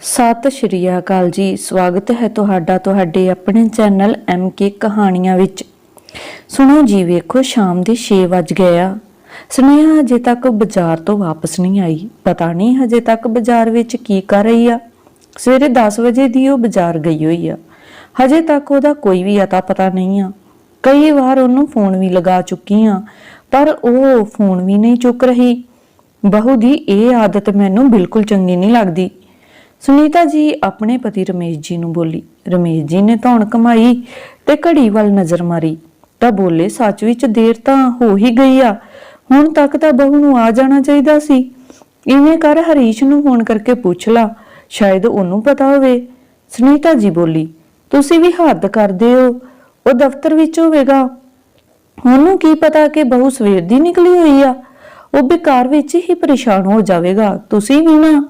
ਸਤਿ ਸ਼੍ਰੀ ਅਕਾਲ ਜੀ। ਸਵਾਗਤ ਹੈ ਤੁਹਾਡਾ ਤੁਹਾਡੇ ਆਪਣੇ ਚੈਨਲ ਐਮ ਕੇ ਕਹਾਣੀਆਂ ਵਿੱਚ। ਸੁਣੋ ਜੀ, ਵੇਖੋ ਸ਼ਾਮ ਦੇ 6 ਵੱਜ ਗਏ ਆ। ਸੁਨੇਹਾ ਅਜੇ ਤੱਕ ਬਾਜ਼ਾਰ ਤੋਂ ਵਾਪਸ ਨਹੀਂ ਆਈ। ਪਤਾ ਨਹੀਂ ਹਜੇ ਤੱਕ ਬਾਜ਼ਾਰ ਵਿੱਚ ਕੀ ਕਰ ਰਹੀ ਆ। ਸਵੇਰੇ 10 ਵਜੇ ਦੀ ਉਹ ਬਾਜ਼ਾਰ ਗਈ ਹੋਈ ਆ। ਹਜੇ ਤੱਕ ਉਹਦਾ ਕੋਈ ਵੀ ਅਤਾ ਪਤਾ ਨਹੀਂ ਆ। ਕਈ ਵਾਰ ਉਹਨੂੰ ਫੋਨ ਵੀ ਲਗਾ ਚੁੱਕੀ ਆ, ਪਰ ਉਹ ਫੋਨ ਵੀ ਨਹੀਂ ਚੁੱਕ ਰਹੀ। ਬਹੂ ਦੀ ਇਹ ਆਦਤ ਮੈਨੂੰ ਬਿਲਕੁਲ ਚੰਗੀ ਨਹੀਂ ਲੱਗਦੀ। ਸੁਨੀਤਾ ਜੀ ਆਪਣੇ ਪਤੀ ਰਮੇਸ਼ ਜੀ ਨੂੰ ਬੋਲੀ, ਰਮੇਸ਼ ਜੀ ਨੇ ਧੌਣ ਕਮਾਈ ਤੇ ਘੜੀ ਵੱਲ ਨਜ਼ਰ ਮਾਰੀ, ਤਾਂ ਬੋਲੇ, ਸੱਚ ਵਿੱਚ ਦੇਰ ਤਾਂ ਹੋ ਹੀ ਗਈ ਆ, ਹੁਣ ਤੱਕ ਤਾਂ ਬਹੂ ਨੂੰ ਆ ਜਾਣਾ ਚਾਹੀਦਾ ਸੀ। ਇਵੇਂ ਕਰ ਹਰੀਸ਼ ਨੂੰ ਫੋਨ ਕਰਕੇ ਪੁੱਛ ਲਾ, ਸ਼ਾਇਦ ਉਹਨੂੰ ਪਤਾ ਹੋਵੇ। ਸੁਨੀਤਾ ਜੀ ਬੋਲੀ, ਤੁਸੀਂ ਵੀ ਹੱਦ ਕਰਦੇ ਹੋ, ਉਹ ਦਫ਼ਤਰ ਵਿੱਚ ਹੋਵੇਗਾ। ਉਹਨੂੰ ਕੀ ਪਤਾ ਕਿ ਬਹੂ ਸਵੇਰ ਦੀ ਨਿਕਲੀ ਹੋਈ ਆ, ਉਹ ਬੇਕਾਰ ਵਿੱਚ ਹੀ ਪਰੇਸ਼ਾਨ ਹੋ ਜਾਵੇਗਾ, ਤੁਸੀਂ ਵੀ ਨਾ।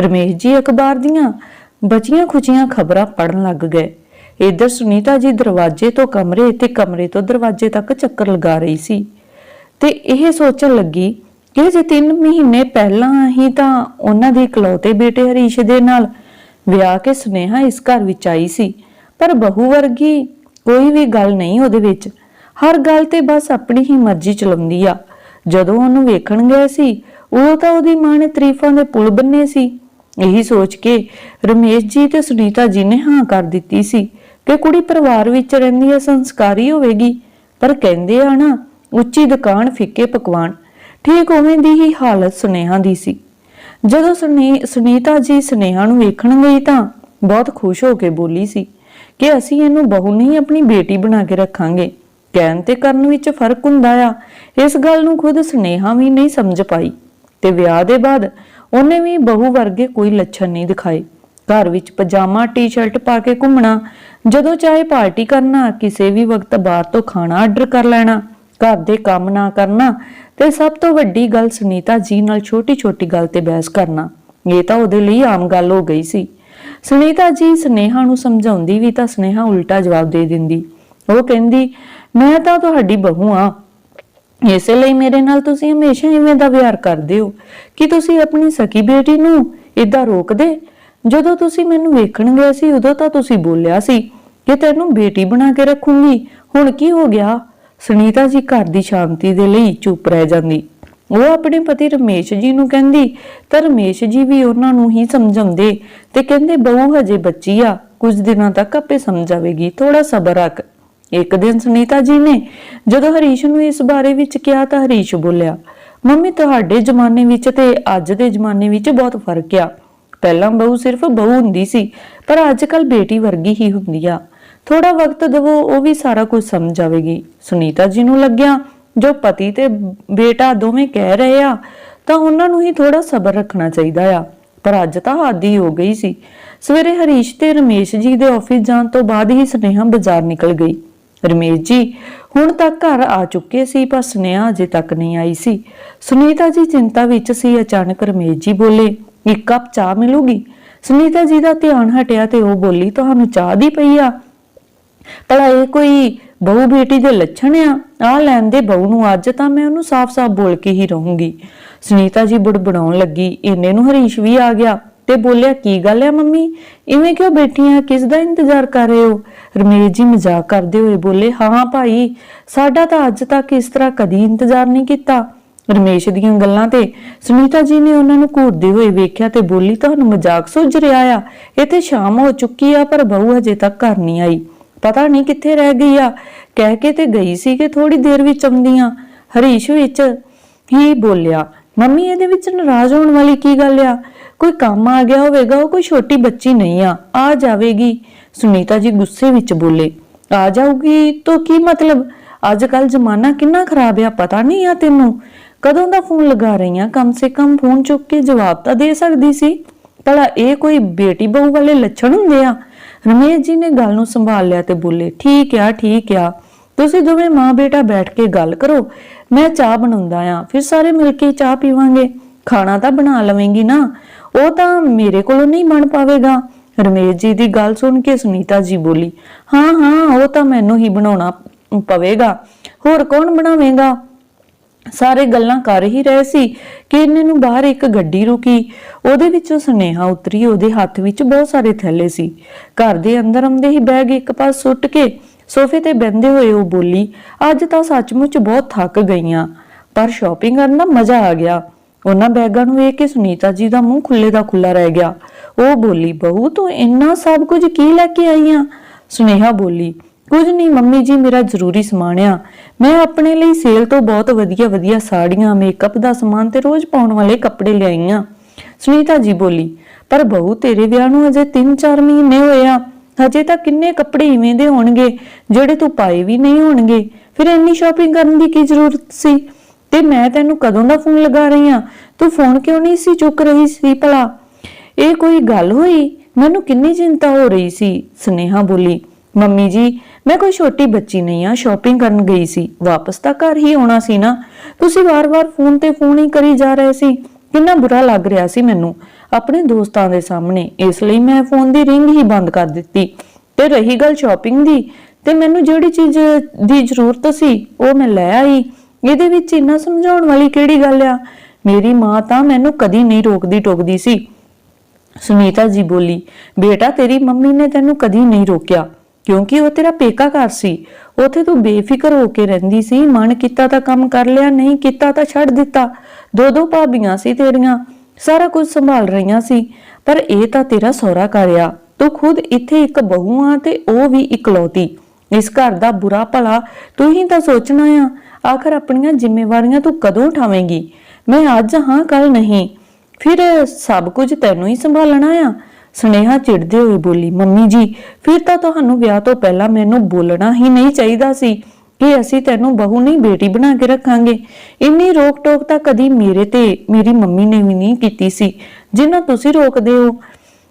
ਰਮੇਸ਼ ਜੀ ਅਖਬਾਰ ਦੀਆਂ ਬਚੀਆਂ ਖੁਚੀਆਂ ਖਬਰਾਂ ਪੜਨ ਲੱਗ ਗਏ। ਇੱਧਰ ਸੁਨੀਤਾ ਜੀ ਦਰਵਾਜ਼ੇ ਤੋਂ ਕਮਰੇ ਤੇ ਕਮਰੇ ਤੋਂ ਦਰਵਾਜ਼ੇ ਤੱਕ ਚੱਕਰ ਲਗਾ ਰਹੀ ਸੀ। ਤੇ ਇਹ ਸੋਚਣ ਲੱਗੀ ਕਿ ਜੇ 3 ਮਹੀਨੇ ਪਹਿਲਾਂ ਹੀ ਤਾਂ ਉਹਨਾਂ ਦੇ ਇਕਲੌਤੇ ਬੇਟੇ ਹਰੀਸ਼ ਦੇ ਨਾਲ ਵਿਆਹ ਕੇ ਸੁਨੇਹਾ ਇਸ ਘਰ ਵਿੱਚ ਆਈ ਸੀ। ਪਰ ਬਹੂ ਵਰਗੀ ਕੋਈ ਵੀ ਗੱਲ ਨਹੀਂ ਉਹਦੇ ਵਿੱਚ। ਹਰ ਗੱਲ ਤੇ ਬਸ ਆਪਣੀ ਹੀ ਮਰਜ਼ੀ ਚਲਾਉਂਦੀ ਆ। ਜਦੋਂ ਉਹਨੂੰ ਵੇਖਣ ਗਏ ਸੀ, ਉਹ ਤਾਂ ਉਹਦੀ ਮਾਂ ਨੇ ਤਰੀਫਾਂ ਦੇ ਪੁਲ ਬੰਨੇ ਸੀ। ਇਹੀ ਸੋਚ ਕੇ ਰਮੇਸ਼ ਜੀ ਤੇ ਸੁਨੀਤਾ ਜੀ ਨੇ ਹਾਂ ਕਰ ਦਿੱਤੀ ਸੀ ਕਿ ਕੁੜੀ ਪਰਿਵਾਰ ਵਿੱਚ ਰਹਿੰਦੀ ਹੈ, ਸੰਸਕਾਰੀ ਹੋਵੇਗੀ। ਪਰ ਕਹਿੰਦੇ ਆ ਨਾ, ਉੱਚੀ ਦੁਕਾਨ ਫਿੱਕੇ ਪਕਵਾਨ। ਠੀਕ ਉਵੇਂ ਦੀ ਹੀ ਹਾਲਤ ਸੁਨੇਹਾ ਦੀ ਸੀ। ਜਦੋਂ ਸੁਨੀਤਾ ਜੀ ਸੁਨੇਹਾ ਨੂੰ ਵੇਖਣ ਗਈ ਤਾਂ ਬਹੁਤ ਖੁਸ਼ ਹੋ ਕੇ ਬੋਲੀ ਸੀ ਕਿ ਅਸੀਂ ਇਹਨੂੰ ਬਹੂ ਨਹੀਂ, ਆਪਣੀ ਬੇਟੀ ਬਣਾ ਕੇ ਰੱਖਾਂਗੇ। ਕਹਿਣ ਤੇ ਕਰਨ ਵਿੱਚ ਫ਼ਰਕ ਹੁੰਦਾ ਆ। ਇਸ ਗੱਲ ਨੂੰ ਖੁਦ ਸੁਨੇਹਾ ਵੀ ਨਹੀਂ ਸਮਝ ਪਾਈ। ਤੇ ਵਿਆਹ ਦੇ ਬਾਅਦ ਉਹਨੇ ਵੀ ਬਹੂ ਵਰਗੇ ਕੋਈ ਲੱਛਣ ਨਹੀਂ ਦਿਖਾਏ। ਘਰ ਵਿੱਚ ਪਜਾਮਾ, ਟੀ-ਸ਼ਰਟ ਪਾ ਕੇ ਘੁੰਮਣਾ, ਜਦੋਂ ਚਾਹੇ ਪਾਰਟੀ ਕਰਨਾ, ਕਿਸੇ ਵੀ ਵਕਤ ਬਾਹਰ ਤੋਂ ਖਾਣਾ ਆਰਡਰ ਕਰ ਲੈਣਾ, ਘਰ ਦੇ ਕੰਮ ਨਾ ਕਰਨਾ ਤੇ ਸਭ ਤੋਂ ਵੱਡੀ ਗੱਲ ਸੁਨੀਤਾ ਜੀ ਨਾਲ ਛੋਟੀ-ਛੋਟੀ ਗੱਲ ਤੇ ਬਹਿਸ ਕਰਨਾ। ਇਹ ਤਾਂ ਉਹਦੇ ਲਈ ਆਮ ਗੱਲ ਹੋ ਗਈ ਸੀ। ਸੁਨੀਤਾ ਜੀ ਸਨੇਹਾ ਨੂੰ ਸਮਝਾਉਂਦੀ ਵੀ ਤਾਂ ਸਨੇਹਾ ਉਲਟਾ ਜਵਾਬ ਦੇ ਦਿੰਦੀ। ਉਹ ਕਹਿੰਦੀ, ਮੈਂ ਤਾਂ ਤੁਹਾਡੀ ਬਹੂ ਆ ਇਸੇ ਲਈ ਮੇਰੇ ਨਾਲ ਤੁਸੀਂ ਹਮੇਸ਼ਾ ਇਵੇਂ ਦਾ ਵਿਹਾਰ ਕਰਦੇ ਹੋ ਕਿ ਤੁਸੀਂ ਆਪਣੀ ਸਕੀ ਬੇਟੀ ਨੂੰ ਇਦਾਂ ਰੋਕਦੇ? ਜਦੋਂ ਤੁਸੀਂ ਮੈਨੂੰ ਵੇਖਣ ਗਏ ਸੀ, ਉਦੋਂ ਤਾਂ ਤੁਸੀਂ ਬੋਲਿਆ ਸੀ ਕਿ ਤੈਨੂੰ ਬੇਟੀ ਬਣਾ ਕੇ ਰੱਖੂੰਗੀ। ਹੁਣ ਕੀ ਹੋ ਗਿਆ? ਸੁਨੀਤਾ ਜੀ ਘਰ ਦੀ ਸ਼ਾਂਤੀ ਦੇ ਲਈ ਚੁੱਪ ਰਹਿ ਜਾਂਦੀ। ਉਹ ਆਪਣੇ ਪਤੀ ਰਮੇਸ਼ ਜੀ ਨੂੰ ਕਹਿੰਦੀ, ਤਾਂ ਰਮੇਸ਼ ਜੀ ਵੀ ਉਹਨਾਂ ਨੂੰ ਹੀ ਸਮਝਾਉਂਦੇ ਤੇ ਕਹਿੰਦੇ ਬਹੂ ਹਜੇ ਬੱਚੀ ਆ, ਕੁਝ ਦਿਨਾਂ ਤੱਕ ਆਪੇ ਸਮਝ ਆਵੇਗੀ ਥੋੜਾ ਸਬਰ ਰੱਖ। ਇੱਕ ਦਿਨ ਸੁਨੀਤਾ ਜੀ ਨੇ ਜਦੋਂ ਹਰੀਸ਼ ਨੂੰ ਇਸ ਬਾਰੇ ਵਿੱਚ ਕਿਹਾ ਤਾਂ ਹਰੀਸ਼ ਬੋਲਿਆ, ਮੰਮੀ, ਤੁਹਾਡੇ ਜ਼ਮਾਨੇ ਵਿੱਚ ਤੇ ਅੱਜ ਦੇ ਜ਼ਮਾਨੇ ਵਿੱਚ ਬਹੁਤ ਫ਼ਰਕ ਆ। ਪਹਿਲਾਂ ਬਹੂ ਸਿਰਫ ਬਹੂ ਹੁੰਦੀ ਸੀ, ਪਰ ਅੱਜ ਕੱਲ ਬੇਟੀ ਵਰਗੀ ਹੀ ਹੁੰਦੀ ਆ। ਥੋੜਾ ਵਕਤ ਦਵੋ, ਉਹ ਵੀ ਸਾਰਾ ਕੁਝ ਸਮਝ ਆਵੇਗੀ ਸੁਨੀਤਾ ਜੀ ਨੂੰ ਲੱਗਿਆ, ਜੋ ਪਤੀ ਤੇ ਬੇਟਾ ਦੋਵੇਂ ਕਹਿ ਰਹੇ ਆ, ਤਾਂ ਉਹਨਾਂ ਨੂੰ ਹੀ ਥੋੜਾ ਸਬਰ ਰੱਖਣਾ ਚਾਹੀਦਾ ਆ। ਪਰ ਅੱਜ ਤਾਂ ਆਦੀ ਹੋ ਗਈ ਸੀ। ਸਵੇਰੇ ਹਰੀਸ਼ ਤੇ ਰਮੇਸ਼ ਜੀ ਦੇ ਆਫਿਸ ਜਾਣ ਤੋਂ ਬਾਅਦ ਹੀ ਸੁਨੇਹਾ ਬਾਜ਼ਾਰ ਨਿਕਲ ਗਈ। ਰਮੇਸ਼ ਜੀ, ਹੁਣ ਤੱਕ ਘਰ ਆ ਚੁੱਕੇ ਸੀ, ਪਰ ਸੁਨੇਹਾ ਅਜੇ ਤੱਕ ਨਹੀਂ ਆਈ ਸੀ। ਸੁਨੀਤਾ ਜੀ ਚਿੰਤਾ ਵਿੱਚ ਸੀ, ਅਚਾਨਕ ਰਮੇਸ਼ ਜੀ ਬੋਲੇ, ਇੱਕ ਕੱਪ ਚਾਹ ਮਿਲੂਗੀ? ਸੁਨੀਤਾ ਜੀ ਦਾ ਧਿਆਨ ਹਟਿਆ ਤੇ ਉਹ ਬੋਲੀ, ਤੁਹਾਨੂੰ ਚਾਹ ਦੀ ਪਈ ਆ। ਭਲਾ ਇਹ ਕੋਈ ਬਹੂ ਬੇਟੀ ਦੇ ਲੱਛਣ ਆ? ਆ ਲੈਣ ਦੇ ਬਹੂ ਨੂੰ ਅੱਜ ਤਾਂ ਮੈਂ ਉਹਨੂੰ ਸਾਫ਼-ਸਾਫ਼ ਬੋਲ ਕੇ ਹੀ ਰਹੂੰਗੀ। ਸੁਨੀਤਾ ਜੀ ਬੁੜਬੜਾਉਣ ਲੱਗੀ, ਇੰਨੇ ਨੂੰ ਹਰੀਸ਼ ਵੀ ਆ ਗਿਆ। ਤੇ ਬੋਲਿਆ, ਕੀ ਗੱਲ ਹੈ ਮੰਮੀ? ਇਵੇਂ ਕਿਉਂ ਬੈਠੀਆਂ ਕਿਸ ਦਾ ਇੰਤਜ਼ਾਰ ਕਰ ਰਹੇ ਹੋ? ਰਮੇਸ਼ ਜੀ ਮਜ਼ਾਕ ਕਰਦੇ ਹੋਏ ਬੋਲੇ, ਹਾਂ ਭਾਈ, ਸਾਡਾ ਤਾਂ ਅੱਜ ਤੱਕ ਇਸ ਤਰ੍ਹਾਂ ਕਦੀ ਇੰਤਜ਼ਾਰ ਨਹੀਂ ਕੀਤਾ। ਰਮੇਸ਼ ਦੀਆਂ ਗੱਲਾਂ ਤੇ ਸੁਨੀਤਾ ਜੀ ਨੇ ਉਹਨਾਂ ਨੂੰ ਘੂਰਦੇ ਹੋਏ ਵੇਖਿਆ ਤੇ ਬੋਲੀ, ਤੁਹਾਨੂੰ ਮਜ਼ਾਕ ਸੁਝ ਰਿਹਾ ਆ। ਇਹ ਤੇ ਸ਼ਾਮ ਹੋ ਚੁੱਕੀ ਆ, ਪਰ ਬਹੂ ਹਜੇ ਤੱਕ ਘਰ ਨਹੀਂ ਆਈ। ਪਤਾ ਨਹੀਂ ਕਿੱਥੇ ਰਹਿ ਗਈ ਆ। ਕਹਿ ਕੇ ਤੇ ਗਈ ਸੀ ਕਿ ਥੋੜੀ ਦੇਰ ਵਿੱਚ ਆਉਂਦੀਆਂ ਹਰੀਸ਼ ਵਿੱਚ ਹੀ ਬੋਲਿਆ ਮੰਮੀ, ਇਹਦੇ ਵਿੱਚ ਨਾਰਾਜ਼ ਹੋਣ ਵਾਲੀ ਕੀ ਗੱਲ ਆ? ਕੋਈ ਕੰਮ ਆ ਗਿਆ ਹੋਵੇਗਾ, ਉਹ ਕੋਈ ਛੋਟੀ ਬੱਚੀ ਨਹੀਂ ਆ। ਆ ਜਾਵੇਗੀ। ਸੁਨੀਤਾ ਜੀ ਗੁੱਸੇ ਵਿੱਚ ਬੋਲੇ, ਆ ਜਾਊਗੀ ਤਾਂ ਕੀ ਮਤਲਬ? ਅੱਜ ਕੱਲ ਜ਼ਮਾਨਾ ਕਿੰਨਾ ਖਰਾਬ ਆ, ਪਤਾ ਨਹੀਂ ਆ ਤੈਨੂੰ। ਕਦੋਂ ਦਾ ਫੋਨ ਲਗਾ ਰਹੀ ਆ? ਕਮ ਸੇ ਕਮ ਫੋਨ ਚੁੱਕ ਕੇ ਜਵਾਬ ਤਾਂ ਦੇ ਸਕਦੀ ਸੀ। ਭਲਾ ਇਹ ਕੋਈ ਬੇਟੀ ਬਹੂ ਵਾਲੇ ਲੱਛਣ ਹੁੰਦੇ ਆ? ਰਮੇਸ਼ ਜੀ ਨੇ ਗੱਲ ਨੂੰ ਸੰਭਾਲ ਲਿਆ ਤੇ ਬੋਲੇ, ਠੀਕ ਆ ਠੀਕ ਆ। ਤੁਸੀਂ ਦੋਵੇਂ ਮਾਂ ਬੇਟਾ ਬੈਠ ਕੇ ਗੱਲ ਕਰੋ, ਮੈਂ ਚਾਹ ਬਣਾਉਂਦਾ ਆ ਫਿਰ ਸਾਰੇ ਮਿਲ ਕੇ ਚਾਹ ਪੀਵਾਂਗੇ। ਖਾਣਾ ਤਾਂ ਬਣਾ ਲਵੇਂਗੀ ਨਾ, ਉਹ ਤਾਂ ਮੇਰੇ ਕੋਲੋਂ ਨਹੀਂ ਬਣ ਪਾਵੇਗਾ। ਰਮੇਸ਼ ਜੀ ਦੀ ਗੱਲ ਸੁਣ ਕੇ ਸੁਨੀਤਾ ਜੀ ਬੋਲੀ, ਹਾਂ ਹਾਂ, ਉਹ ਤਾਂ ਮੈਨੂੰ ਹੀ ਬਣਾਉਣਾ ਪਵੇਗਾ, ਹੋਰ ਕੌਣ ਬਣਾਵੇਗਾ? ਸਾਰੇ ਗੱਲਾਂ ਕਰ ਹੀ ਰਹੇ ਸੀ ਕਿ ਇਹਨੇ ਨੂੰ ਬਾਹਰ ਇੱਕ ਗੱਡੀ ਰੁਕੀ, ਉਹਦੇ ਵਿੱਚੋਂ ਸੁਨੇਹਾ ਉਤਰੀ, ਉਹਦੇ ਹੱਥ ਵਿੱਚ ਬਹੁਤ ਸਾਰੇ ਥੈਲੇ ਸੀ। ਘਰ ਦੇ ਅੰਦਰ ਆਉਂਦੇ ਹੀ ਬੈਗ ਇੱਕ ਪਾਸ ਸੁੱਟ ਕੇ ਸੋਫੇ ਤੇ ਬੈੰਦੇ ਹੋਏ ਉਹ ਬੋਲੀ, ਅੱਜ ਤਾਂ ਸੱਚਮੁੱਚ ਬਹੁਤ ਥੱਕ ਗਈਆਂ, ਪਰ ਸ਼ਾਪਿੰਗ ਕਰਨ ਦਾ ਮਜ਼ਾ ਆ ਗਿਆ। ਉਹਨਾਂ ਬੈਗਾਂ ਨੂੰ ਵੇਖ ਕੇ ਸੁਨੀਤਾ ਜੀ ਦਾ ਮੂੰਹ ਖੁੱਲੇ ਦਾ ਖੁੱਲਾ ਰਹਿ ਗਿਆ। ਉਹ ਬੋਲੀ, ਬਹੂ, ਤੂੰ ਇੰਨਾ ਸਭ ਕੁਝ ਕੀ ਲੈ ਕੇ ਆਈ ਆ? ਸੁਨੇਹਾ ਬੋਲੀ, ਕੁਝ ਨਹੀਂ, ਮੰਮੀ ਜੀ, ਮੇਰਾ ਜ਼ਰੂਰੀ ਸਮਾਨ ਆ। ਮੈਂ ਆਪਣੇ ਲਈ ਸੇਲ ਤੋਂ ਬਹੁਤ ਵਧੀਆ ਵਧੀਆ ਸਾੜੀਆਂ ਮੇਕਅਪ ਦਾ ਸਮਾਨ ਤੇ ਰੋਜ਼ ਪਾਉਣ ਵਾਲੇ ਕੱਪੜੇ ਲਿਆਈ ਆ। ਸੁਨੀਤਾ ਜੀ ਬੋਲੀ, ਪਰ ਬਹੂ, ਤੇਰੇ ਵਿਆਹ ਨੂੰ ਅਜੇ 3-4 ਮਹੀਨੇ ਹੋਏ ਆ। ਹਜੇ ਤਾਂ ਕਿੰਨੇ ਕੱਪੜੇ ਇਵੇਂ ਦੇ ਹੋਣਗੇ, ਜਿਹੜੇ ਤੂੰ ਪਾਏ ਵੀ ਨਹੀਂ ਹੋਣਗੇ। ਫਿਰ ਇੰਨੀ ਸ਼ਾਪਿੰਗ ਕਰਨ ਦੀ ਕੀ ਜ਼ਰੂਰਤ ਸੀ? ਤੇ ਮੈਂ ਤੈਨੂੰ ਕਦੋਂ ਦਾ ਫੋਨ ਲਗਾ ਰਹੀ ਆ ਤੂੰ ਫੋਨ ਕਿਉਂ ਨਹੀਂ ਸੀ ਚੁੱਕ ਰਹੀ ਸੀ ਭਲਾ? ਇਹ ਕੋਈ ਗੱਲ ਹੋਈ? ਮੈਨੂੰ ਕਿੰਨੀ ਚਿੰਤਾ ਹੋ ਰਹੀ ਸੀ, ਸੁਨੇਹਾ ਬੋਲੀ। ਮੰਮੀ ਜੀ, ਮੈਂ ਕੋਈ ਛੋਟੀ ਬੱਚੀ ਨਹੀਂ ਆ ਸ਼ਾਪਿੰਗ ਕਰਨ ਗਈ ਸੀ। ਵਾਪਸ ਤਾਂ ਘਰ ਹੀ ਆਉਣਾ ਸੀ ਨਾ। ਤੁਸੀਂ ਵਾਰ-ਵਾਰ ਫੋਨ ਤੇ ਫੋਨ ਹੀ ਕਰੀ ਜਾ ਰਹੇ ਸੀ। ਕਿੰਨਾ ਬੁਰਾ ਲੱਗ ਰਿਹਾ ਸੀ ਮੈਨੂੰ। ਆਪਣੇ ਦੋਸਤਾਂ ਦੇ ਸਾਹਮਣੇ ਇਸ ਲਈ ਮੈਂ ਫੋਨ ਦੀ ਰਿੰਗ ਹੀ ਬੰਦ ਕਰ ਦਿੱਤੀ ਤੇ ਰਹੀ ਗੱਲ ਸ਼ਾਪਿੰਗ ਦੀ। ਤੇ ਮੈਨੂੰ ਜਿਹੜੀ ਚੀਜ਼ ਦੀ ਜ਼ਰੂਰਤ ਸੀ, ਉਹ ਮੈਂ ਲੈ ਆਈ। ਇਹਦੇ ਵਿੱਚ ਇੰਨਾ ਸਮਝਾਉਣ ਵਾਲੀ ਕਿਹੜੀ ਗੱਲ ਆ? ਮੇਰੀ ਮਾਂ ਤਾਂ ਮੈਨੂੰ ਕਦੀ ਨਹੀਂ ਰੋਕਦੀ ਟੋਕਦੀ ਸੀ। ਸੁਨੀਤਾ ਜੀ ਬੋਲੀ, ਬੇਟਾ, ਤੇਰੀ ਮੰਮੀ ਨੇ ਤੈਨੂੰ ਕਦੀ ਨਹੀਂ ਰੋਕਿਆ। ਕਿਉਂਕਿ ਉਹ ਤੇਰਾ ਪੇਕਾ ਘਰ ਸੀ। ਉਥੇ ਤੂੰ ਬੇਫਿਕਰ ਹੋ ਕੇ ਰਹਿੰਦੀ ਸੀ। ਮਨ ਕੀਤਾ ਤਾਂ ਕੰਮ ਕਰ ਲਿਆ, ਨਹੀਂ ਕੀਤਾ ਤਾਂ ਛੱਡ ਦਿੱਤਾ। ਦੋ ਦੋ ਭਾਬੀਆਂ ਸੀ ਤੇਰੀਆਂ। ਸਾਰਾ ਕੁਝ ਸੰਭਾਲ ਰਹੀਆਂ ਸੀ। ਪਰ ਇਹ ਤਾਂ ਤੇਰਾ ਸਹੁਰਾ ਘਰ ਤੂੰ ਖੁਦ ਇੱਥੇ ਇੱਕ ਬਹੂ ਆ ਤੇ ਉਹ ਵੀ ਇਕਲੌਤੀ। ਇਸ ਘਰ ਦਾ ਬੁਰਾ ਭਲਾ ਤੂੰ ਹੀ ਤਾਂ ਸੋਚਣਾ ਆ। ਆਖਰ ਆਪਣੀਆਂ ਜ਼ਿੰਮੇਵਾਰੀਆਂ ਤੂੰ ਕਦੋਂ ਉਠਾਵੇਂਗੀ ਮੈਂ ਅੱਜ ਹਾਂ ਕੱਲ ਨਹੀਂ। ਫਿਰ ਸਭ ਕੁਝ ਤੈਨੂੰ ਹੀ ਸੰਭਾਲਣਾ ਆ। ਸੁਨੇਹਾ ਚਿੜਦੇ ਹੋਏ ਬੋਲੀ, ਮੰਮੀ ਜੀ, ਫਿਰ ਤਾਂ ਤੁਹਾਨੂੰ ਵਿਆਹ ਤੋਂ ਪਹਿਲਾਂ ਮੈਨੂੰ ਬੋਲਣਾ ਹੀ ਨਹੀਂ ਚਾਹੀਦਾ ਸੀ ਕਿ ਅਸੀਂ ਤੈਨੂੰ ਬਹੂ ਨਹੀਂ, ਬੇਟੀ ਬਣਾ ਕੇ ਰੱਖਾਂਗੇ। ਇੰਨੀ ਰੋਕ ਟੋਕ ਤਾਂ ਕਦੀ ਮੇਰੇ ਤੇ, ਮੇਰੀ ਮੰਮੀ ਨੇ ਵੀ ਨਹੀਂ ਕੀਤੀ ਸੀ, ਜਿੰਨਾ ਤੁਸੀਂ ਰੋਕਦੇ ਹੋ।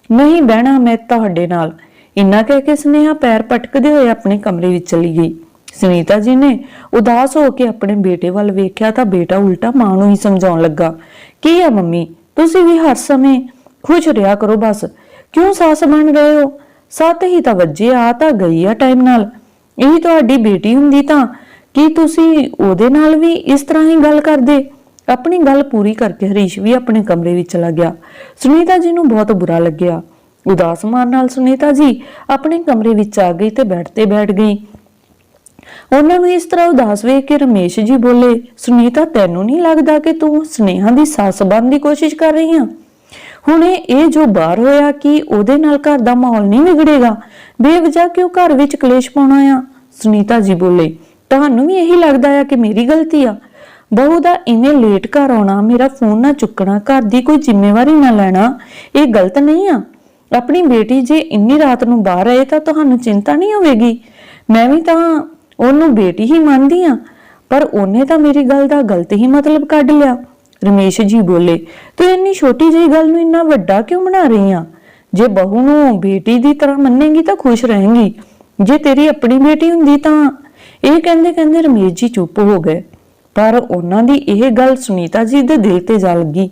ਨਹੀਂ ਬਹਿਣਾ ਮੈਂ ਤੁਹਾਡੇ ਨਾਲ। ਇੰਨਾ ਕਹਿ ਕੇ ਸੁਨੇਹਾ ਪੈਰ ਪਟਕਦੇ ਹੋਏ ਆਪਣੇ ਕਮਰੇ ਵਿੱਚ ਚਲੀ ਗਈ। ਸੁਨੀਤਾ ਜੀ ਨੇ ਉਦਾਸ ਹੋ ਕੇ ਆਪਣੇ ਬੇਟੇ ਵੱਲ ਵੇਖਿਆ ਤਾਂ ਬੇਟਾ ਉਲਟਾ ਮਾਂ ਨੂੰ ਹੀ ਸਮਝਾਉਣ ਲੱਗਾ, ਕੀ ਆ ਮੰਮੀ, ਤੁਸੀਂ ਵੀ ਹਰ ਸਮੇਂ ਖੁਸ਼ ਰਿਹਾ ਕਰੋ ਬਸ। ਕਿਉਂ ਸੱਸ ਬਣ ਰਹੇ ਹੋ? ਸੱਤ ਹੀ ਤਾਂ ਵੱਜੇ, ਆ ਤਾਂ ਗਈ ਆ ਟਾਈਮ ਨਾਲ। ਇਹ ਤੁਹਾਡੀ ਬੇਟੀ ਹੁੰਦੀ ਤਾਂ ਕੀ ਤੁਸੀਂ ਉਹਦੇ ਨਾਲ ਵੀ ਇਸ ਤਰ੍ਹਾਂ ਹੀ ਗੱਲ ਕਰਦੇ? ਆਪਣੀ ਗੱਲ ਪੂਰੀ ਕਰਕੇ ਹਰੀਸ਼ ਵੀ ਆਪਣੇ ਕਮਰੇ ਵਿੱਚ ਚਲਾ ਗਿਆ। ਸੁਨੀਤਾ ਜੀ ਨੂੰ ਬਹੁਤ ਬੁਰਾ ਲੱਗਿਆ। ਉਦਾਸ ਮਾਨ ਨਾਲ ਸੁਨੀਤਾ ਜੀ ਆਪਣੇ ਕਮਰੇ ਵਿੱਚ ਆ ਗਈ ਤੇ ਬੈੱਡ ਤੇ ਬੈਠ ਗਈ। ਉਹਨਾਂ ਨੂੰ ਇਸ ਤਰ੍ਹਾਂ ਉਦਾਸ ਵੇਖ ਕੇ ਰਮੇਸ਼ ਜੀ ਬੋਲੇ, ਸੁਨੀਤਾ, ਤੈਨੂੰ ਨਹੀਂ ਲੱਗਦਾ ਕਿ ਤੂੰ ਸਨੇਹਾ ਦੀ ਸੱਸ ਬਣਨ ਦੀ ਕੋਸ਼ਿਸ਼ ਕਰ ਰਹੀ ਆ? ਹੁਣ ਇਹ ਜੋ ਬਾਹਰ ਹੋਇਆ ਕਿ ਉਹਦੇ ਨਾਲ ਘਰ ਦਾ ਮਾਹੌਲ ਨਹੀਂ ਵਿਗੜੇਗਾ? ਬੇਵਜ੍ਹਾ ਕਿਉਂ ਘਰ ਵਿੱਚ ਕਲੇਸ਼ ਪਾਉਣਾ ਆ? ਸੁਨੀਤਾ ਜੀ ਬੋਲੇ, ਤੁਹਾਨੂੰ ਵੀ ਇਹੀ ਲੱਗਦਾ ਆ ਕਿ ਮੇਰੀ ਗਲਤੀ ਆ? ਬਹੂ ਦਾ ਇਵੇਂ ਲੇਟ ਘਰ ਆਉਣਾ, ਮੇਰਾ ਫੋਨ ਨਾ ਚੁੱਕਣਾ, ਘਰ ਦੀ ਕੋਈ ਜ਼ਿੰਮੇਵਾਰੀ ਨਾ ਲੈਣਾ, ਇਹ ਗਲਤ ਨਹੀਂ ਆ? ਆਪਣੀ ਬੇਟੀ ਜੇ ਇੰਨੀ ਰਾਤ ਨੂੰ ਬਾਹਰ ਆਏ ਤਾਂ ਤੁਹਾਨੂੰ ਚਿੰਤਾ ਨਹੀਂ ਹੋਵੇਗੀ? ਮੈਂ ਵੀ ਤਾਂ ਉਹਨੂੰ ਬੇਟੀ ਹੀ ਮੰਨਦੀ ਆ, ਪਰ ਉਹਨੇ ਤਾਂ ਮੇਰੀ ਗੱਲ ਦਾ ਗਲਤ ਹੀ ਮਤਲਬ ਕੱਢ ਲਿਆ। ਰਮੇਸ਼ ਜੀ ਬੋਲੇ, ਤੂੰ ਇੰਨੀ ਛੋਟੀ ਜਿਹੀ ਗੱਲ ਨੂੰ ਇੰਨਾ ਵੱਡਾ ਕਿਉਂ ਬਣਾ ਰਹੀ ਆ? ਜੇ ਬਹੂ ਨੂੰ ਬੇਟੀ ਦੀ ਤਰ੍ਹਾਂ ਮੰਨੇਗੀ ਤਾਂ ਖੁਸ਼ ਰਹੇਂਗੀ। ਜੇ ਤੇਰੀ ਆਪਣੀ ਬੇਟੀ ਹੁੰਦੀ ਤਾਂ। ਇਹ ਕਹਿੰਦੇ ਕਹਿੰਦੇ ਰਮੇਸ਼ ਜੀ ਚੁੱਪ ਹੋ ਗਏ। ਪਰ ਉਹਨਾਂ ਦੀ ਇਹ ਗੱਲ ਸੁਨੀਤਾ ਜੀ ਦੇ ਦਿਲ ਤੇ ਜਾ ਲੱਗੀ।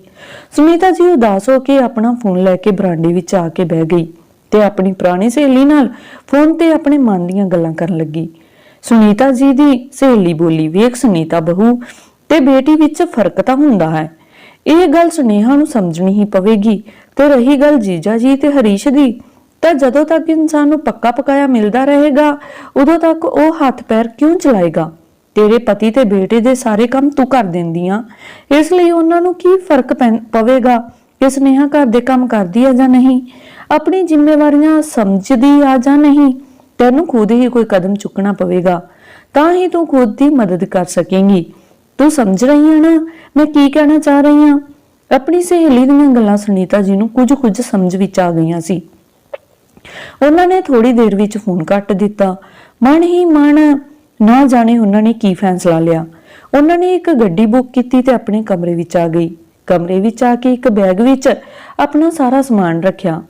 ਸੁਨੀਤਾ ਜੀ ਉਦਾਸ ਹੋ ਕੇ ਆਪਣਾ ਫੋਨ ਲੈ ਕੇ ਬਰਾਂਡੇ ਵਿੱਚ ਆ ਕੇ ਬਹਿ ਗਈ ਤੇ ਆਪਣੀ ਪੁਰਾਣੀ ਸਹੇਲੀ ਨਾਲ ਫੋਨ ਤੇ ਆਪਣੇ ਮਨ ਦੀਆਂ ਗੱਲਾਂ ਕਰਨ ਲੱਗੀ। ਸੁਨੀਤਾ ਜੀ ਦੀ ਸਹੇਲੀ ਬੋਲੀ, ਵੇਖ ਸੁਨੀਤਾ ਬਹੂ ਤੇ ਬੇਟੀ ਵਿੱਚ ਫ਼ਰਕ ਤਾਂ ਹੁੰਦਾ ਹੈ। ਇਹ ਗੱਲ ਸੁਨੇਹਾ ਨੂੰ ਸਮਝਣੀ ਹੀ ਪਵੇਗੀ। ਤੇ ਰਹੀ ਗੱਲ ਜੀਜਾ ਜੀ ਤੇ ਹਰੀਸ਼ ਦੀ, ਤਾਂ ਜਦੋਂ ਤੱਕ ਇਨਸਾਨ ਨੂੰ ਪੱਕਾ ਪਕਾਇਆ ਮਿਲਦਾ ਰਹੇਗਾ, ਉਦੋਂ ਤੱਕ ਉਹ ਹੱਥ ਪੈਰ ਕਿਉਂ ਚਲਾਏਗਾ? ਤੇਰੇ ਪਤੀ ਤੇ ਬੇਟੇ ਦੇ ਸਾਰੇ ਕੰਮ ਤੂੰ ਕਰ ਦਿੰਦੀ ਇਸ ਲਈ ਉਹਨਾਂ ਨੂੰ ਕੀ ਫ਼ਰਕ ਪਵੇਗਾ? ਕਿ ਸੁਨੇਹਾ ਘਰ ਦੇ ਕੰਮ ਕਰਦੀ ਆ ਜਾਂ ਨਹੀਂ? ਆਪਣੀ ਜ਼ਿੰਮੇਵਾਰੀਆਂ ਸਮਝਦੀ ਆ ਜਾਂ ਨਹੀਂ? ਤੈਨੂੰ ਖੁਦ ਹੀ ਕੋਈ ਕਦਮ ਚੁੱਕਣਾ ਪਵੇਗਾ। ਤਾਂ ਹੀ ਤੂੰ ਖੁਦ ਦੀ ਮਦਦ ਕਰ ਸਕੇਂਗੀ। ਤੂੰ ਸਮਝ ਰਹੀ ਹੈ ਨਾ? ਮੈਂ ਕੀ ਕਹਿਣਾ ਚਾਹ ਰਹੀ ਹਾਂ ਆਪਣੀ ਸਹੇਲੀ ਦੀਆਂ ਗੱਲਾਂ ਸੁਨੀਤਾ ਜੀ ਨੂੰ ਕੁਝ ਕੁਝ ਸਮਝ ਵਿੱਚ ਆ ਗਈਆਂ ਸੀ। ਉਹਨਾਂ ਨੇ ਥੋੜੀ ਦੇਰ ਵਿੱਚ ਫੋਨ ਕੱਟ ਦਿੱਤਾ। ਮਨ ਹੀ ਮਨ, ਨਾ ਜਾਣੇ ਉਹਨਾਂ ਨੇ ਕੀ ਫੈਸਲਾ ਲਿਆ। ਉਹਨਾਂ ਨੇ ਇੱਕ ਗੱਡੀ ਬੁੱਕ ਕੀਤੀ ਤੇ ਆਪਣੇ ਕਮਰੇ ਵਿੱਚ ਆ ਗਈ। ਕਮਰੇ ਵਿੱਚ ਆ ਕੇ ਇੱਕ ਬੈਗ ਵਿੱਚ ਆਪਣਾ ਸਾਰਾ ਸਮਾਨ ਰੱਖਿਆ।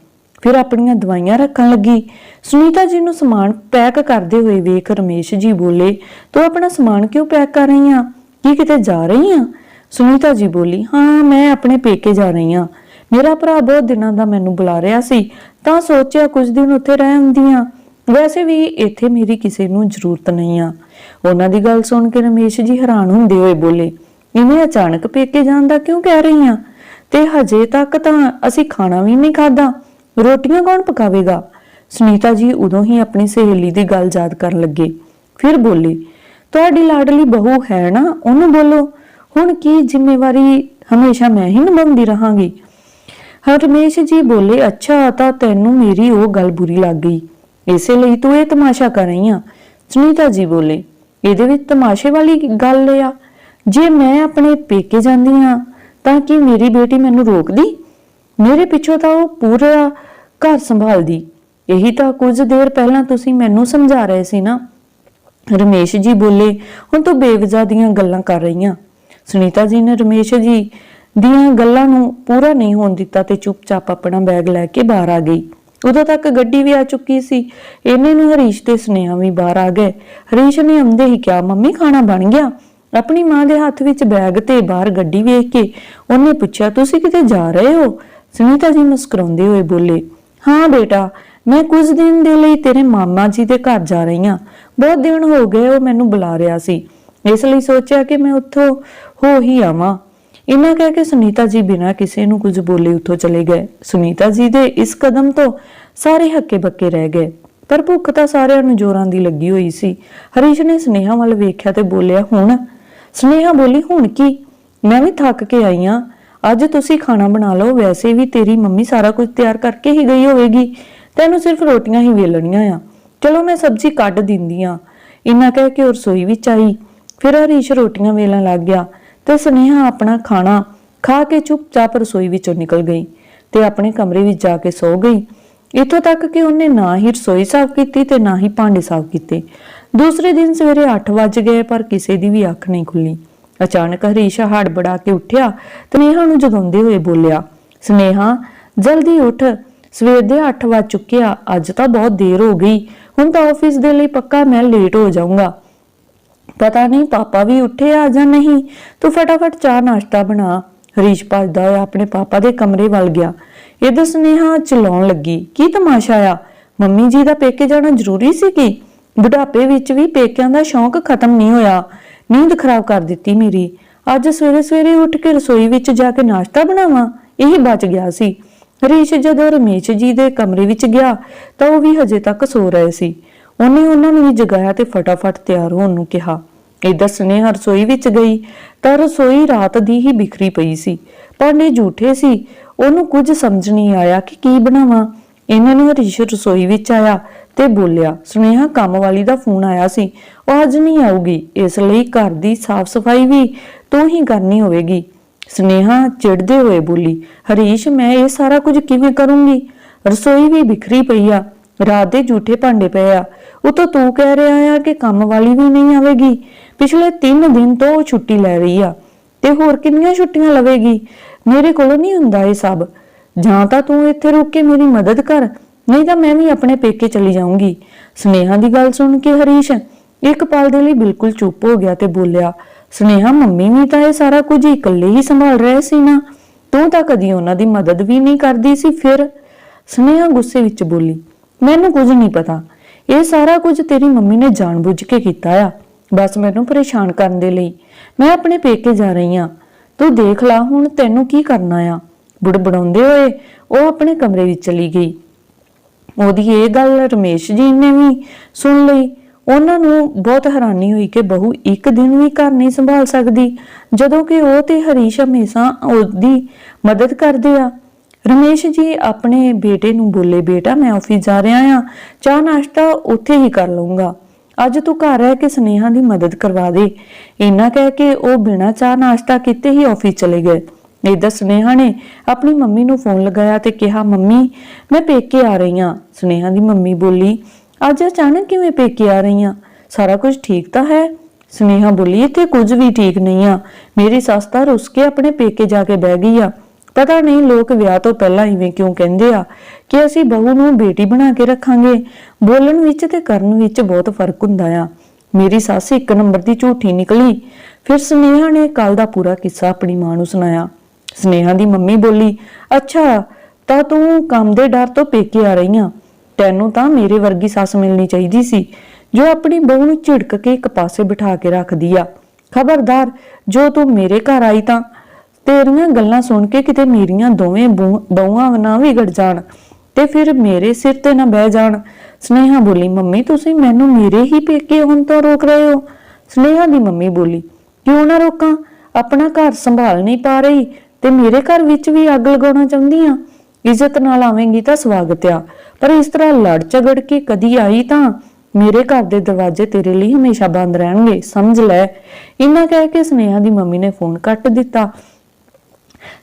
ਫਿਰ ਆਪਣੀਆਂ ਦਵਾਈਆਂ ਰੱਖਣ ਲੱਗੀ। ਸੁਨੀਤਾ ਜੀ ਨੂੰ ਸਮਾਨ ਪੈਕ ਕਰਦੇ ਹੋਏ ਵੇਖ ਰਮੇਸ਼ ਜੀ ਬੋਲੇ, ਤੂੰ ਆਪਣਾ ਸਮਾਨ ਕਿਉਂ ਪੈਕ ਕਰ ਰਹੀ ਆ? ਕੀ ਕਿਤੇ ਜਾ ਰਹੀ ਆ? ਸੁਨੀਤਾ ਜੀ ਬੋਲੀ, ਹਾਂ, ਮੈਂ ਆਪਣੇ ਪੇਕੇ ਜਾ ਰਹੀ ਆ। ਮੇਰਾ ਭਰਾ ਬਹੁਤ ਦਿਨਾਂ ਦਾ ਮੈਨੂੰ ਬੁਲਾ ਰਿਹਾ ਸੀ, ਤਾਂ ਸੋਚਿਆ ਕੁਝ ਦਿਨ ਉੱਥੇ ਰਹਿ ਹੁੰਦੀ ਆਉਂਦੀਆਂ। ਵੈਸੇ ਵੀ ਇੱਥੇ ਮੇਰੀ ਕਿਸੇ ਨੂੰ ਜ਼ਰੂਰਤ ਨਹੀਂ ਆ। ਉਹਨਾਂ ਦੀ ਗੱਲ ਸੁਣ ਕੇ ਰਮੇਸ਼ ਜੀ ਹੈਰਾਨ ਹੁੰਦੇ ਹੋਏ ਬੋਲੇ ਇਵੇਂ ਅਚਾਨਕ ਪੇਕੇ ਜਾਣ ਦਾ ਕਿਉਂ ਕਹਿ ਰਹੀ ਆ? ਤੇ ਹਜੇ ਤੱਕ ਤਾਂ ਅਸੀਂ ਖਾਣਾ ਵੀ ਨਹੀਂ ਖਾਦਾ ਰੋਟੀਆਂ ਕੌਣ ਪਕਾਵੇਗਾ? ਸੁਨੀਤਾ ਜੀ ਉਦੋਂ ਹੀ ਆਪਣੀ ਸਹੇਲੀ ਦੀ ਗੱਲ ਯਾਦ ਕਰਨ ਲੱਗੇ। ਫਿਰ ਬੋਲੀ ਤੁਹਾਡੀ ਲਾਡਲੀ ਬਹੂ ਹੈ ਨਾ, ਉਹਨੂੰ ਬੋਲੋ। ਹੁਣ ਕੀ ਜ਼ਿੰਮੇਵਾਰੀ ਹਮੇਸ਼ਾ ਮੈਂ ਹੀ ਨਿਭਾਉਂਦੀ ਰਹਾਂਗੀ? ਹਰਮੇਸ਼ ਜੀ ਬੋਲੇ, ਅੱਛਾ, ਤਾਂ ਤੈਨੂੰ ਮੇਰੀ ਉਹ ਗੱਲ ਬੁਰੀ ਲੱਗ ਗਈ। ਇਸੇ ਲਈ ਤੂੰ ਇਹ ਤਮਾਸ਼ਾ ਕਰ ਰਹੀ ਆ। ਸੁਨੀਤਾ ਜੀ ਬੋਲੇ, ਇਹਦੇ ਵਿੱਚ ਤਮਾਸ਼ੇ ਵਾਲੀ ਕੀ ਗੱਲ ਆ। ਜੇ ਮੈਂ ਆਪਣੇ ਪੇਕੇ ਜਾਂਦੀ ਆ, ਤਾਂ ਕੀ ਮੇਰੀ ਬੇਟੀ ਮੈਨੂੰ ਰੋਕਦੀ? ਮੇਰੇ ਪਿੱਛੋਂ ਤਾਂ ਉਹ ਪੂਰਾ ਘਰ ਸੰਭਾਲਦੀ। ਇਹੀ ਤਾਂ ਕੁਝ ਦੇਰ ਪਹਿਲਾਂ ਤੁਸੀਂ ਮੈਨੂੰ ਸਮਝਾ ਰਹੇ ਸੀ ਨਾ। ਰਮੇਸ਼ ਜੀ ਬੋਲੇ, ਹੁਣ ਤੂੰ ਬੇਵਜ਼ਾ ਦੀਆਂ ਗੱਲਾਂ ਕਰ ਰਹੀਆਂ। ਸੁਨੀਤਾ ਜੀ ਨੇ ਰਮੇਸ਼ ਜੀ ਦੀਆਂ ਗੱਲਾਂ ਨੂੰ ਪੂਰਾ ਨਹੀਂ ਹੋਣ ਦਿੱਤਾ ਤੇ ਚੁੱਪਚਾਪ ਆਪਣਾ ਬੈਗ ਲੈ ਕੇ ਬਾਹਰ ਆ ਗਈ। ਉਦੋਂ ਤੱਕ ਗੱਡੀ ਵੀ ਆ ਚੁੱਕੀ ਸੀ। ਇਹਨੇ ਨੂੰ ਹਰੀਸ਼ ਤੇ ਸੁਨੇਹਾ ਵੀ ਬਾਹਰ ਆ ਗਏ। ਹਰੀਸ਼ ਨੇ ਆਉਂਦੇ ਹੀ ਕਿਹਾ, ਮੰਮੀ, ਖਾਣਾ ਬਣ ਗਿਆ। ਆਪਣੀ ਮਾਂ ਦੇ ਹੱਥ ਵਿੱਚ ਬੈਗ ਤੇ ਬਾਹਰ ਗੱਡੀ ਵੇਖ ਕੇ ਉਹਨੇ ਪੁੱਛਿਆ, ਤੁਸੀਂ ਕਿਤੇ ਜਾ ਰਹੇ ਹੋ? ਸੁਨੀਤਾ ਜੀ ਮੁਸਕਰਾਉਂਦੇ ਹੋਏ ਬੋਲੇ, ਹਾਂ ਬੇਟਾ ਮੈਂ ਕੁਝ ਦਿਨ ਦੇ ਲਈ ਤੇਰੇ ਮਾਮਾ ਜੀ ਦੇ ਘਰ ਜਾ ਰਹੀ ਹਾਂ। ਬਹੁਤ ਦਿਨ ਹੋ ਗਏ ਉਹ ਮੈਨੂੰ ਬੁਲਾ ਰਿਹਾ ਸੀ। ਇਸ ਲਈ ਸੋਚਿਆ ਕਿ ਮੈਂ ਉੱਥੋਂ ਹੋ ਹੀ ਆਵਾਂ। ਇਹਨਾਂ ਕਹਿ ਕੇ ਸੁਨੀਤਾ ਜੀ ਬਿਨਾਂ ਕਿਸੇ ਨੂੰ ਕੁਝ ਬੋਲੇ ਉੱਥੋਂ ਚਲੇ ਗਏ। ਸੁਨੀਤਾ ਜੀ ਦੇ ਇਸ ਕਦਮ ਤੋਂ ਸਾਰੇ ਹੱਕੇ ਬੱਕੇ ਰਹਿ ਗਏ। ਪਰ ਭੁੱਖ ਤਾਂ ਸਾਰਿਆਂ ਨੂੰ ਜੋਰਾਂ ਦੀ ਲੱਗੀ ਹੋਈ ਸੀ। ਹਰੀਸ਼ ਨੇ ਸੁਨੇਹਾ ਵੱਲ ਵੇਖਿਆ ਤੇ ਬੋਲਿਆ, ਹੁਣ? ਸੁਨੇਹਾ ਬੋਲੀ, ਹੁਣ ਕੀ? ਮੈਂ ਵੀ ਥੱਕ ਕੇ ਆਈ ਆ ਅੱਜ ਤੁਸੀਂ ਖਾਣਾ ਬਣਾ ਲਓ, ਵੈਸੇ ਵੀ ਤੇਰੀ ਮੰਮੀ ਸਾਰਾ ਕੁਝ ਤਿਆਰ ਕਰਕੇ ਹੀ ਗਈ ਹੋਵੇਗੀ। ਤੈਨੂੰ ਸਿਰਫ ਰੋਟੀਆਂ ਹੀ ਵੇਲਣੀਆਂ ਆ। ਚਲੋ ਮੈਂ ਸਬਜ਼ੀ ਕੱਢ ਦਿੰਦੀ ਆ। ਇੰਨਾ ਕਹਿ ਕੇ ਉਹ ਰਸੋਈ ਵਿੱਚ ਆਈ। ਫਿਰ ਹਰੀਸ਼ ਰੋਟੀਆਂ ਵੇਲਣ ਲੱਗ ਗਿਆ ਤੇ ਸੁਨੇਹਾ ਆਪਣਾ ਖਾਣਾ ਖਾ ਕੇ ਚੁੱਪਚਾਪ ਰਸੋਈ ਵਿੱਚੋਂ ਨਿਕਲ ਗਈ ਤੇ ਆਪਣੇ ਕਮਰੇ ਵਿੱਚ ਜਾ ਕੇ ਸੌ ਗਈ। ਇੱਥੋਂ ਤੱਕ ਕਿ ਉਹਨੇ ਨਾ ਹੀ ਰਸੋਈ ਸਾਫ਼ ਕੀਤੀ ਤੇ ਨਾ ਹੀ ਭਾਂਡੇ ਸਾਫ਼ ਕੀਤੇ। ਦੂਸਰੇ ਦਿਨ ਸਵੇਰੇ 8 ਵਜ ਗਏ ਪਰ ਕਿਸੇ ਦੀ ਵੀ ਅੱਖ ਨਹੀਂ ਖੁੱਲੀ। ਅਚਾਨਕ ਹਰੀਸ਼ ਹੜਬੜਾ ਕੇ ਉੱਠਿਆ। ਤੇ ਨੇਹਾ ਨੂੰ ਜਗਾਉਂਦੇ ਹੋਏ ਬੋਲਿਆ, ਸਨੇਹਾ, ਜਲਦੀ ਉੱਠ। ਸਵੇਰ ਦੇ 8 ਵਜ ਚੁੱਕਿਆ ਅੱਜ ਤਾਂ ਬਹੁਤ ਦੇਰ ਹੋ ਗਈ। ਹੁਣ ਤਾਂ ਆਫਿਸ ਦੇ ਲਈ ਪੱਕਾ ਮੈਂ ਲੇਟ ਹੋ ਜਾਊਂਗਾ। ਪਤਾ ਨਹੀਂ ਪਾਪਾ ਵੀ ਉੱਠੇ ਆ ਜਾਂ ਨਹੀਂ। ਤੂੰ ਫਟਾਫਟ ਚਾਹ ਨਾਸ਼ਤਾ ਬਣਾ। ਹਰੀਸ਼ ਭੱਜਦਾ ਹੋਇਆ ਆਪਣੇ ਪਾਪਾ ਦੇ ਕਮਰੇ ਵੱਲ ਗਿਆ। ਇਹਦਾ ਸੁਨੇਹਾ ਚਲਾਉਣ ਲੱਗੀ। ਕੀ ਤਮਾਸ਼ਾ ਆ? ਮੰਮੀ ਜੀ ਦਾ ਪੇਕੇ ਜਾਣਾ ਜ਼ਰੂਰੀ ਸੀ ਕਿ? ਬੁਢਾਪੇ ਵਿੱਚ ਵੀ ਪੇਕਿਆਂ ਦਾ ਸ਼ੌਂਕ ਖਤਮ ਨਹੀਂ ਹੋਇਆ। ਨੀਂਦ ਖਰਾਬ ਕਰ ਦਿੱਤੀ ਮੇਰੀ। ਅੱਜ ਸਵੇਰੇ ਸਵੇਰੇ ਉੱਠ ਕੇ ਰਸੋਈ ਵਿੱਚ ਜਾ ਕੇ ਨਾਸ਼ਤਾ ਬਣਾਵਾਂ। ਇਹ ਬਚ ਗਿਆ ਸੀ। ਹਰੀਸ਼ ਜਦੋਂ ਰਮੇਸ਼ ਜੀ ਦੇ ਕਮਰੇ ਵਿੱਚ ਗਿਆ ਤਾਂ ਉਹ ਵੀ ਹਜੇ ਤੱਕ ਸੋ ਰਹੇ ਸੀ। ਉਹਨੇ ਉਹਨਾਂ ਨੂੰ ਵੀ ਜਗਾਇਆ ਤੇ ਫਟਾਫਟ ਤਿਆਰ ਹੋਣ ਨੂੰ ਕਿਹਾ। ਇਦਾਂ ਸੁਨੇਹਾ ਰਸੋਈ ਵਿੱਚ ਗਈ ਤਾਂ ਰਸੋਈ ਰਾਤ ਦੀ ਹੀ ਬਿਖਰੀ ਪਈ ਸੀ। ਪਰ ਭਾਂਡੇ ਝੂਠੇ ਸੀ। ਉਹਨੂੰ ਕੁਝ ਸਮਝ ਨਹੀਂ ਆਇਆ ਕਿ ਕੀ ਬਣਾਵਾਂ। ਇਹਨਾਂ ਨੂੰ ਹਰੀਸ਼ ਰਸੋਈ ਵਿੱਚ ਆਇਆ ਤੇ ਬੋਲਿਆ, ਸੁਨੇਹਾ ਕੰਮ ਵਾਲੀ ਦਾ ਫੋਨ ਆਇਆ ਸੀ। ਉਹ ਅੱਜ ਨਹੀਂ ਆਊਗੀ। ਇਸ ਲਈ ਘਰ ਦੀ ਸਾਫ਼ ਸਫ਼ਾਈ ਵੀ ਤੂੰ ਹੀ ਕਰਨੀ ਹੋਵੇਗੀ। ਸੁਨੇਹਾ ਚਿੜਦੇ ਹੋਏ ਬੋਲੀ, ਹਰੀਸ਼, ਮੈਂ ਇਹ ਸਾਰਾ ਕੁਝ ਕਿਵੇਂ ਕਰੂੰਗੀ? ਰਸੋਈ ਵੀ ਬਿਖਰੀ ਪਈ ਆ, ਰਾਤ ਦੇ ਝੂਠੇ ਭਾਂਡੇ ਪਏ ਆ। ਉਹ ਉਤੋਂ ਤੂੰ ਕਹਿ ਰਿਹਾ ਆ ਕਿ ਕੰਮ ਵਾਲੀ ਵੀ ਨਹੀਂ ਆਵੇਗੀ। ਪਿਛਲੇ 3 ਦਿਨ ਤੋਂ ਉਹ ਛੁੱਟੀ ਲੈ ਰਹੀ ਆ, ਤੇ ਹੋਰ ਕਿੰਨੀਆਂ ਛੁੱਟੀਆਂ ਲਵੇਗੀ? ਮੇਰੇ ਕੋਲੋਂ ਨਹੀਂ ਹੁੰਦਾ ਇਹ ਸਭ। ਜਾਂ ਤਾਂ ਤੂੰ ਇੱਥੇ ਰੁਕ ਕੇ ਮੇਰੀ ਮਦਦ ਕਰ, ਨਹੀਂ ਤਾਂ ਮੈਂ ਵੀ ਆਪਣੇ ਪੇਕੇ ਚਲੀ ਜਾਊਂਗੀ। ਸੁਨੇਹਾ ਦੀ ਗੱਲ ਸੁਣ ਕੇ ਹਰੀਸ਼ ਇੱਕ ਪਲ ਦੇ ਲਈ ਬਿਲਕੁਲ ਚੁੱਪ ਹੋ ਗਿਆ ਤੇ ਬੋਲਿਆ ਸੁਨੇਹਾ ਮੰਮੀ ਵੀ ਤਾਂ ਇਹ ਸਾਰਾ ਕੁਝ ਇਕੱਲੇ ਹੀ ਸੰਭਾਲ ਰਹੇ ਸੀ ਨਾ, ਤੂੰ ਤਾਂ ਕਦੀ ਉਹਨਾਂ ਦੀ ਮਦਦ ਵੀ ਨਹੀਂ ਕਰਦੀ ਸੀ, ਫਿਰ? ਸੁਨੇਹਾ ਗੁੱਸੇ ਵਿੱਚ ਬੋਲੀ, ਮੈਨੂੰ ਕੁਝ ਨਹੀਂ ਪਤਾ। ਇਹ ਸਾਰਾ ਕੁਝ ਤੇਰੀ ਮੰਮੀ ਨੇ ਜਾਣਬੁੱਝ ਕੇ ਕੀਤਾ ਆ। ਬਸ ਮੈਨੂੰ ਪਰੇਸ਼ਾਨ ਕਰਨ ਦੇ ਲਈ। ਮੈਂ ਆਪਣੇ ਪੇਕੇ ਜਾ ਰਹੀ ਆ ਤੂੰ ਦੇਖ ਲੈ ਹੁਣ ਤੈਨੂੰ ਕੀ ਕਰਨਾ ਆ। ਬੁੜਬੜਾਉਂਦੇ ਹੋਏ ਉਹ ਆਪਣੇ ਕਮਰੇ ਵਿੱਚ ਚਲੀ ਗਈ। ਉਹਦੀ ਇਹ ਗੱਲ ਰਮੇਸ਼ ਜੀ ਨੇ ਵੀ ਸੁਣ ਲਈ। ਉਹਨਾਂ ਨੂੰ ਬਹੁਤ ਹੈਰਾਨੀ ਹੋਈ ਕਿ ਬਹੂ ਇੱਕ ਦਿਨ ਵੀ ਘਰ ਨਹੀਂ ਸੰਭਾਲ ਸਕਦੀ, ਜਦੋਂ ਕਿ ਉਹ ਤੇ ਹਰੀਸ਼ ਹਮੇਸ਼ਾ ਉਹਦੀ ਮਦਦ ਕਰਦੇ ਆ। ਰਮੇਸ਼ ਜੀ ਆਪਣੇ ਬੇਟੇ ਨੂੰ ਬੋਲੇ, ਬੇਟਾ, ਮੈਂ ਆਫਿਸ ਜਾ ਰਿਹਾ ਆ, ਚਾਹ ਨਾਸ਼ਤਾ ਉੱਥੇ ਹੀ ਕਰ ਲਵਾਂਗਾ ਅੱਜ ਤੂੰ ਘਰ ਰਹਿ ਕੇ ਸਨੇਹਾ ਦੀ ਮਦਦ ਕਰਵਾ ਦੇ। ਇੰਨਾ ਕਹਿ ਕੇ ਉਹ ਬਿਨਾਂ ਚਾਹ ਨਾਸ਼ਤਾ ਕੀਤੇ ਹੀ ਆਫਿਸ ਚਲੇ ਗਏ। ਇਦਾਂ ਸੁਨੇਹਾ ਨੇ ਆਪਣੀ ਮੰਮੀ ਨੂੰ ਫੋਨ ਲਗਾਇਆ ਤੇ ਕਿਹਾ, ਮੰਮੀ, ਮੈਂ ਪੇਕੇ ਆ ਰਹੀ ਹਾਂ। ਸੁਨੇਹਾ ਦੀ ਮੰਮੀ ਬੋਲੀ ਅੱਜ ਅਚਾਨਕ ਕਿਵੇਂ ਪੇਕੇ ਆ ਰਹੀ ਆ ਸਾਰਾ ਕੁਝ ਠੀਕ ਤਾਂ ਹੈ। ਸੁਨੇਹਾ ਬੋਲੀ, ਇੱਥੇ ਕੁਝ ਵੀ ਠੀਕ ਨਹੀਂ ਆ। ਮੇਰੀ ਸੱਸ ਤਾਂ ਰੁੱਸ ਕੇ ਆਪਣੇ ਪੇਕੇ ਜਾ ਕੇ ਬਹਿ ਗਈ ਆ। ਪਤਾ ਨਹੀਂ ਲੋਕ ਵਿਆਹ ਤੋਂ ਪਹਿਲਾਂ ਇਵੇਂ ਕਿਉਂ ਕਹਿੰਦੇ ਆ ਕਿ ਅਸੀਂ ਬਹੂ ਨੂੰ ਬੇਟੀ ਬਣਾ ਕੇ ਰੱਖਾਂਗੇ। ਬੋਲਣ ਵਿੱਚ ਤੇ ਕਰਨ ਵਿੱਚ ਬਹੁਤ ਫ਼ਰਕ ਹੁੰਦਾ ਆ। ਮੇਰੀ ਸੱਸ ਇੱਕ ਨੰਬਰ ਦੀ ਝੂਠੀ ਨਿਕਲੀ। ਫਿਰ ਸੁਨੇਹਾ ਨੇ ਕੱਲ ਦਾ ਪੂਰਾ ਕਿੱਸਾ ਆਪਣੀ ਮਾਂ ਨੂੰ ਸੁਣਾਇਆ। ਸੁਨੇਹਾ ਦੀ ਮੰਮੀ ਬੋਲੀ, ਅੱਛਾ, ਤਾਂ ਤੂੰ ਕੰਮ ਦੇ ਡਰ ਤੋਂ ਪੇਕੇ ਆ ਰਹੀ ਆ ਤੈਨੂੰ ਤਾਂ ਮੇਰੇ ਵਰਗੀ ਸੱਸ ਮਿਲਣੀ ਚਾਹੀਦੀ ਸੀ, ਜੋ ਆਪਣੀ ਬਹੂ ਨੂੰ ਝਿੜਕ ਕੇ ਇੱਕ ਪਾਸੇ ਬਿਠਾ ਕੇ ਰੱਖਦੀ ਆ। ਖਬਰਦਾਰ, ਜੋ ਤੂੰ ਮੇਰੇ ਘਰ ਆਈ ਤਾਂ, ਤੇਰੀਆਂ ਗੱਲਾਂ ਸੁਣ ਕੇ ਕਿਤੇ ਮੇਰੀਆਂ ਦੋਵੇਂ ਬਹੂਆਂ ਨਾ ਵਿਗੜ ਜਾਣ ਤੇ ਫਿਰ ਮੇਰੇ ਸਿਰ ਤੇ ਨਾ ਬਹਿ ਜਾਣ। ਸਨੇਹਾ ਬੋਲੀ, ਮੰਮੀ, ਤੁਸੀਂ ਮੈਨੂੰ ਮੇਰੇ ਹੀ ਪੇਕੇ ਹੁਣ ਤੋਂ ਰੋਕ ਰਹੇ ਹੋ? ਸਨੇਹਾ ਦੀ ਮੰਮੀ ਬੋਲੀ, ਕਿਉਂ ਨਾ ਰੋਕਾਂ? ਆਪਣਾ ਘਰ ਸੰਭਾਲ ਨਹੀਂ ਪਾ ਰਹੀ ਤੇ ਮੇਰੇ ਘਰ ਵਿੱਚ ਵੀ ਅੱਗ ਲਗਾਉਣਾ ਚਾਹੁੰਦੀ ਆ? ਇੱਜ਼ਤ ਨਾਲ ਆਵੇਂਗੀ ਤਾਂ ਸਵਾਗਤ ਆ। ਪਰ ਇਸ ਤਰ੍ਹਾਂ ਲੜ ਝਗੜ ਕੇ ਕਦੀ ਆਈ ਤਾਂ ਮੇਰੇ ਘਰ ਦੇ ਦਰਵਾਜ਼ੇ ਤੇਰੇ ਲਈ ਹਮੇਸ਼ਾ ਬੰਦ ਰਹਿਣਗੇ, ਸਮਝ ਲੈ। ਇੰਨਾ ਕਹਿ ਕੇ ਸਨੇਹਾ ਦੀ ਮੰਮੀ ਨੇ ਫੋਨ ਕੱਟ ਦਿੱਤਾ।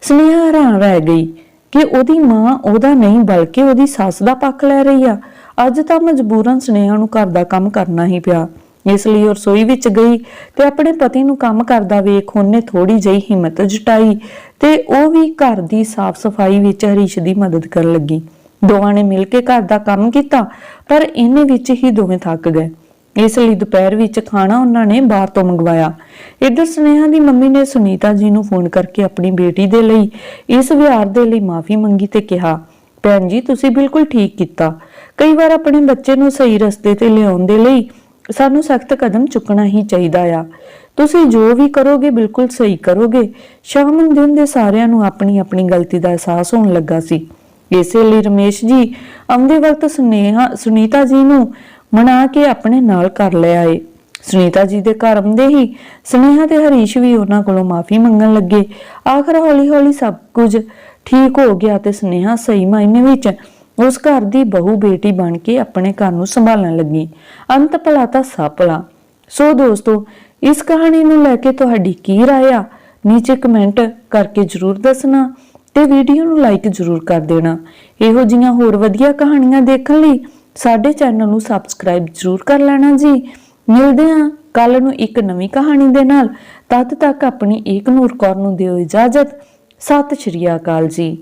ਸਨੇਹਾ ਹੈਰਾਨ ਰਹਿ ਗਈ ਕਿ ਉਹਦੀ ਮਾਂ ਉਹਦਾ ਨਹੀਂ, ਬਲਕਿ ਉਹਦੀ ਸੱਸ ਦਾ ਪੱਖ ਲੈ ਰਹੀ ਆ। ਅੱਜ ਤਾਂ ਮਜਬੂਰਨ ਸਨੇਹਾ ਨੂੰ ਘਰ ਦਾ ਕੰਮ ਕਰਨਾ ਹੀ ਪਿਆ। ਇਸ ਲਈ ਉਹ ਰਸੋਈ ਵਿੱਚ ਗਈ ਤੇ ਆਪਣੇ ਪਤੀ ਨੂੰ ਕੰਮ ਕਰਦਾ ਵੇਖ ਉਹਨੇ ਥੋੜੀ ਜਿਹੀ ਹਿੰਮਤ ਜਟਾਈ ਤੇ ਉਹ ਵੀ ਘਰ ਦੀ ਸਾਫ਼ ਸਫ਼ਾਈ ਵਿੱਚ ਹਰੀਸ਼ ਦੀ ਮਦਦ ਕਰਨ ਲੱਗੀ। ਦੋਵਾਂ ਨੇ ਮਿਲ ਕੇ ਘਰ ਦਾ ਕੰਮ ਕੀਤਾ, ਪਰ ਇਹਨੇ ਵਿੱਚ ਹੀ ਦੋਵੇਂ ਥੱਕ ਗਏ। ਇਸ ਲਈ ਦੁਪਹਿਰ ਵਿੱਚ ਖਾਣਾ ਉਹਨਾਂ ਨੇ ਬਾਹਰ ਤੋਂ ਮੰਗਵਾਇਆ। ਇੱਧਰ ਸੁਨੇਹਾ ਦੀ ਮੰਮੀ ਨੇ ਸੁਨੀਤਾ ਜੀ ਨੂੰ ਫੋਨ ਕਰਕੇ ਆਪਣੀ ਬੇਟੀ ਦੇ ਲਈ ਇਸ ਵਿਹਾਰ ਦੇ ਲਈ ਮਾਫੀ ਮੰਗੀ ਤੇ ਕਿਹਾ, ਭੈਣ ਜੀ, ਤੁਸੀਂ ਬਿਲਕੁਲ ਠੀਕ ਕੀਤਾ। ਕਈ ਵਾਰ ਆਪਣੇ ਬੱਚੇ ਨੂੰ ਸਹੀ ਰਸਤੇ ਤੇ ਲਿਆਉਣ ਦੇ ਲਈ ਸਾਨੂੰ ਸਖਤ ਕਦਮ ਚੁੱਕਣਾ ਹੀ ਚਾਹੀਦਾ ਆ। ਤੁਸੀਂ ਜੋ ਵੀ ਕਰੋਗੇ, ਬਿਲਕੁਲ ਸਹੀ ਕਰੋਗੇ। ਸ਼ਾਮ ਦਿਨ ਦੇ ਸਾਰਿਆਂ ਨੂੰ ਆਪਣੀ ਆਪਣੀ ਗਲਤੀ ਦਾ ਅਹਿਸਾਸ ਹੋਣ ਲੱਗਾ ਸੀ। ਇਸੇ ਲਈ ਰਮੇਸ਼ ਜੀ, ਆਉਂਦੇ ਵਕਤ ਸੁਨੇਹਾ, ਸੁਨੀਤਾ ਜੀ ਨੂੰ ਮਨਾ ਕੇ ਆਪਣੇ ਨਾਲ ਕਰ ਲਿਆ ਏ ਸੁਨੀਤਾ ਜੀ ਦੇ ਘਰ ਆਉਂਦੇ ਹੀ ਸੁਨੇਹਾ ਤੇ ਹਰੀਸ਼ ਵੀ ਉਹਨਾਂ ਕੋਲੋਂ ਮਾਫੀ ਮੰਗਣ ਲੱਗੇ। ਆਖਰ ਹੌਲੀ-ਹੌਲੀ ਸਭ ਕੁਝ ਠੀਕ ਹੋ ਗਿਆ ਤੇ ਸੁਨੇਹਾ ਸਹੀ ਮਾਇਨੇ ਵਿੱਚ ਉਸ ਘਰ ਦੀ ਬਹੂ ਬੇਟੀ ਬਣ ਕੇ ਆਪਣੇ ਘਰ ਨੂੰ ਸੰਭਾਲਣ ਲੱਗੀ ਅੰਤ ਭਲਾ ਤਾਂ ਸਭ ਭਲਾ ਸੋ ਦੋਸਤੋ ਇਸ ਕਹਾਣੀ ਨੂੰ ਲੈ ਕੇ ਤੁਹਾਡੀ ਕੀ رائے ਆ ਨੀਚੇ ਕਮੈਂਟ ਕਰਕੇ ਜਰੂਰ ਦੱਸਣਾ ਤੇ ਵੀਡੀਓ ਨੂੰ ਲਾਈਕ ਜਰੂਰ ਕਰ ਦੇਣਾ ਇਹੋ ਜਿਹੀਆਂ ਹੋਰ ਵਧੀਆ ਕਹਾਣੀਆਂ ਦੇਖਣ ਲਈ ਸਾਡੇ ਚੈਨਲ ਨੂੰ ਸਬਸਕ੍ਰਾਈਬ ਜਰੂਰ ਕਰ ਲੈਣਾ ਜੀ ਮਿਲਦੇ ਹਾਂ ਕੱਲ ਨੂੰ ਇੱਕ ਨਵੀਂ ਕਹਾਣੀ ਦੇ ਨਾਲ ਤਦ ਤੱਕ ਆਪਣੀ ਏਕ ਨੂਰ ਕੌਰ ਨੂੰ ਦਿਓ ਇਜਾਜ਼ਤ ਸਤਿ ਸ਼੍ਰੀ ਅਕਾਲ ਜੀ